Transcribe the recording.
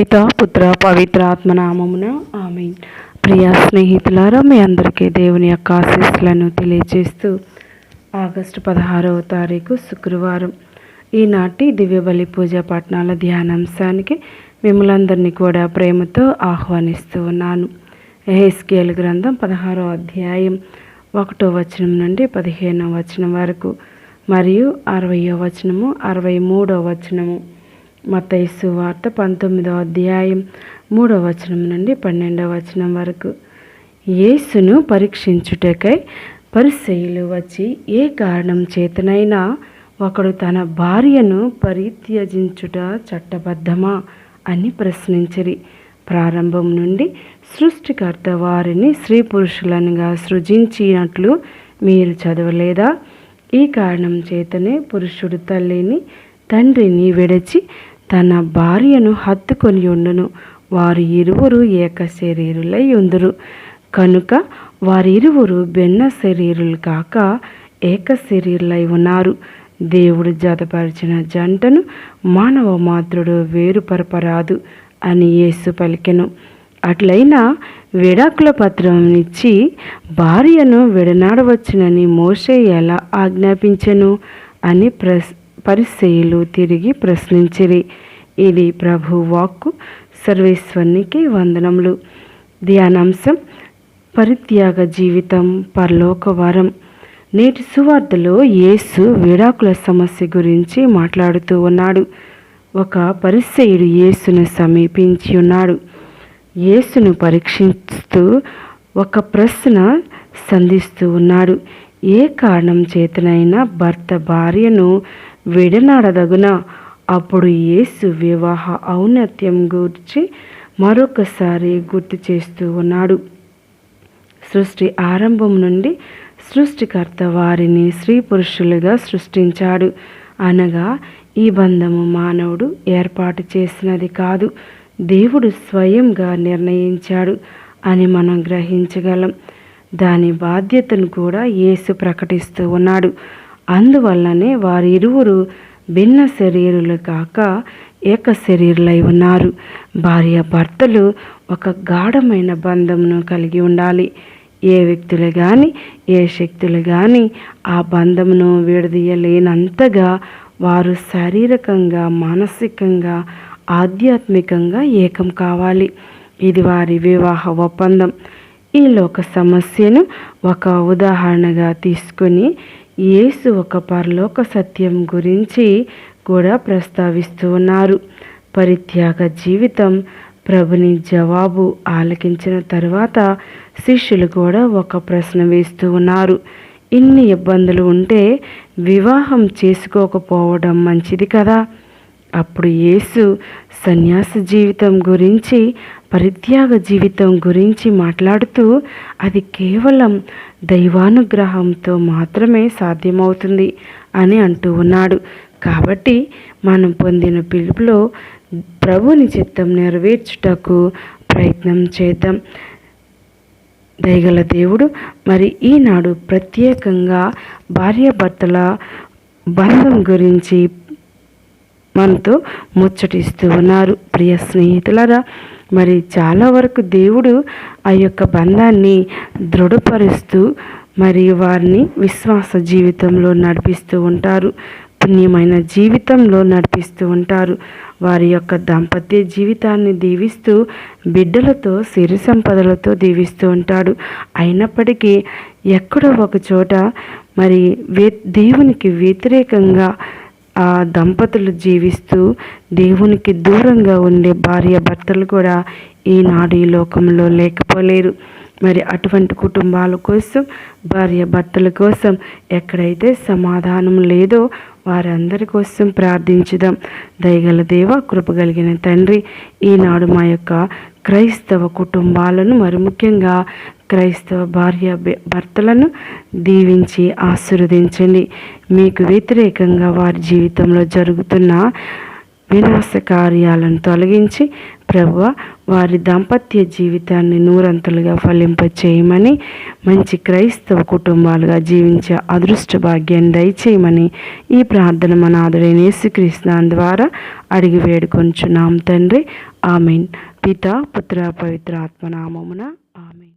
పిత పుత్ర పవిత్ర ఆత్మనామమున ఆమె ప్రియ స్నేహితులారా మీ అందరికీ దేవుని యొక్క ఆశీస్సులను తెలియజేస్తూ ఆగస్టు పదహారవ తారీఖు శుక్రవారం ఈనాటి దివ్య బలి పూజ పట్టణాల ధ్యానాంశానికి మిమ్మల్ందరినీ కూడా ప్రేమతో ఆహ్వానిస్తూ ఉన్నాను. ఎహెస్కేల్ గ్రంథం పదహారో అధ్యాయం ఒకటో వచనం నుండి పదిహేనో వచనం వరకు మరియు అరవయో వచనము అరవై మూడో వచనము. మతైసు వార్త పంతొమ్మిదవ అధ్యాయం మూడవ వచనం నుండి పన్నెండవ వచనం వరకు. యేసును పరీక్షించుటకై పరిశైలు వచ్చి ఏ కారణం చేతనైనా ఒకడు తన భార్యను పరిత్యజించుట చట్టబద్ధమా అని ప్రశ్నించిరి. ప్రారంభం నుండి సృష్టికర్త వారిని స్త్రీ పురుషులనుగా సృజించినట్లు మీరు చదవలేదా? ఈ కారణం చేతనే పురుషుడు తల్లిని తండ్రిని విడచి తన భార్యను హత్తుకొని ఉండును. వారు ఇరువురు ఏక శరీరులై ఉందురు. కనుక వారిరువురు భిన్న శరీరులు కాక ఏక శరీరులై ఉన్నారు. దేవుడు జతపరిచిన జంటను మానవ మాత్రుడు వేరుపరపరాదు అని యేసు పలికెను. అట్లయినా విడాకుల పత్రం ఇచ్చి భార్యను విడనాడవచ్చునని మోషే ఎలా ఆజ్ఞాపించెను అని ప్రస్ పరిశైలు తిరిగి ప్రశ్నించిరి. ఇది ప్రభు వాక్కు సర్వేశ్వరునికి వందనములు. ధ్యానాంశం పరిత్యాగ జీవితం పరలోక వరం. నేటి సువార్తలో యేసు విడాకుల సమస్య గురించి మాట్లాడుతూ ఉన్నాడు. ఒక పరిసయుడు యేసును సమీపించి ఉన్నాడు. యేసును పరీక్షిస్తూ ఒక ప్రశ్న సంధిస్తూ ఉన్నాడు. ఏ కారణం చేతనైనా భర్త భార్యను విడనాడదగున అప్పుడు యేసు వివాహ ఔన్నత్యం గురించి మరొకసారి గుర్తు చేస్తూ ఉన్నాడు. సృష్టి ఆరంభం నుండి సృష్టికర్త వారిని స్త్రీ పురుషులుగా సృష్టించాడు. అనగా ఈ బంధము మానవుడు ఏర్పాటు చేసినది కాదు దేవుడు స్వయంగా నిర్ణయించాడు అని మనం గ్రహించగలం. దాని బాధ్యతను కూడా యేసు ప్రకటిస్తూ ఉన్నాడు. అందువల్లనే వారిరువురు భిన్న శరీరులు కాక ఏక శరీరులై ఉన్నారు. భార్య భర్తలు ఒక గాఢమైన బంధమును కలిగి ఉండాలి. ఏ వ్యక్తులు కానీ ఏ శక్తులు కానీ ఆ బంధమును విడదీయలేనంతగా వారు శారీరకంగా మానసికంగా ఆధ్యాత్మికంగా ఏకం కావాలి. ఇది వారి వివాహ ఒప్పందం. ఈ లోక సమస్యను ఒక ఉదాహరణగా తీసుకొని యేసు ఒక పరలోక సత్యం గురించి కూడా ప్రస్తావిస్తూ ఉన్నారు. పరిత్యాగ జీవితం ప్రభుని జవాబు ఆలకించిన తర్వాత శిష్యులు కూడా ఒక ప్రశ్న వేస్తూ ఉన్నారు. ఇన్ని ఇబ్బందులు ఉంటే వివాహం చేసుకోకపోవడం మంచిది కదా? అప్పుడు యేసు సన్యాస జీవితం గురించి పరిత్యాగ జీవితం గురించి మాట్లాడుతూ అది కేవలం దైవానుగ్రహంతో మాత్రమే సాధ్యమవుతుంది అని అంటూ ఉన్నాడు. కాబట్టి మనం పొందిన పిలుపులో ప్రభుని చిత్తం నెరవేర్చుటకు ప్రయత్నం చేద్దాం. దయగల దేవుడు మరి ఈనాడు ప్రత్యేకంగా భార్యాభర్తల బంధం గురించి మనతో ముచ్చటిస్తూ ఉన్నారు. ప్రియ స్నేహితులరా మరి చాలా వరకు దేవుడు ఆ యొక్క బంధాన్ని దృఢపరుస్తూ మరి వారిని విశ్వాస జీవితంలో నడిపిస్తూ ఉంటారు. పుణ్యమైన జీవితంలో నడిపిస్తూ ఉంటారు. వారి యొక్క దాంపత్య జీవితాన్ని దీవిస్తూ బిడ్డలతో సిరి సంపదలతో దీవిస్తూ ఉంటాడు. అయినప్పటికీ ఎక్కడో ఒక చోట మరి వే దేవునికి వ్యతిరేకంగా ఆ దంపతులు జీవిస్తూ దేవునికి దూరంగా ఉండే భార్య భర్తలు కూడా ఈనాడు ఈ లోకంలో లేకపోలేరు. మరి అటువంటి కుటుంబాల కోసం భార్య భర్తల కోసం ఎక్కడైతే సమాధానం లేదో వారందరి కోసం ప్రార్థించుదాం. దయగల దేవ కృపగలిగిన తండ్రి ఈనాడు మా యొక్క క్రైస్తవ కుటుంబాలను మరి ముఖ్యంగా క్రైస్తవ భార్య భర్తలను దీవించి ఆశీర్వదించండి. మీకు వ్యతిరేకంగా వారి జీవితంలో జరుగుతున్న వినాశ కార్యాలను తొలగించి ప్రభువ వారి దాంపత్య జీవితాన్ని నూరంతలుగా ఫలింపచేయమని మంచి క్రైస్తవ కుటుంబాలుగా జీవించే అదృష్ట భాగ్యాన్ని దయచేయమని ఈ ప్రార్థన మన ఆదుడైన యేసుక్రీస్తునాం ద్వారా అడిగి వేడుకొంచున్నాం తండ్రి. ఆమెన్. పిత పుత్ర పవిత్ర ఆత్మనామమున ఆమెన్.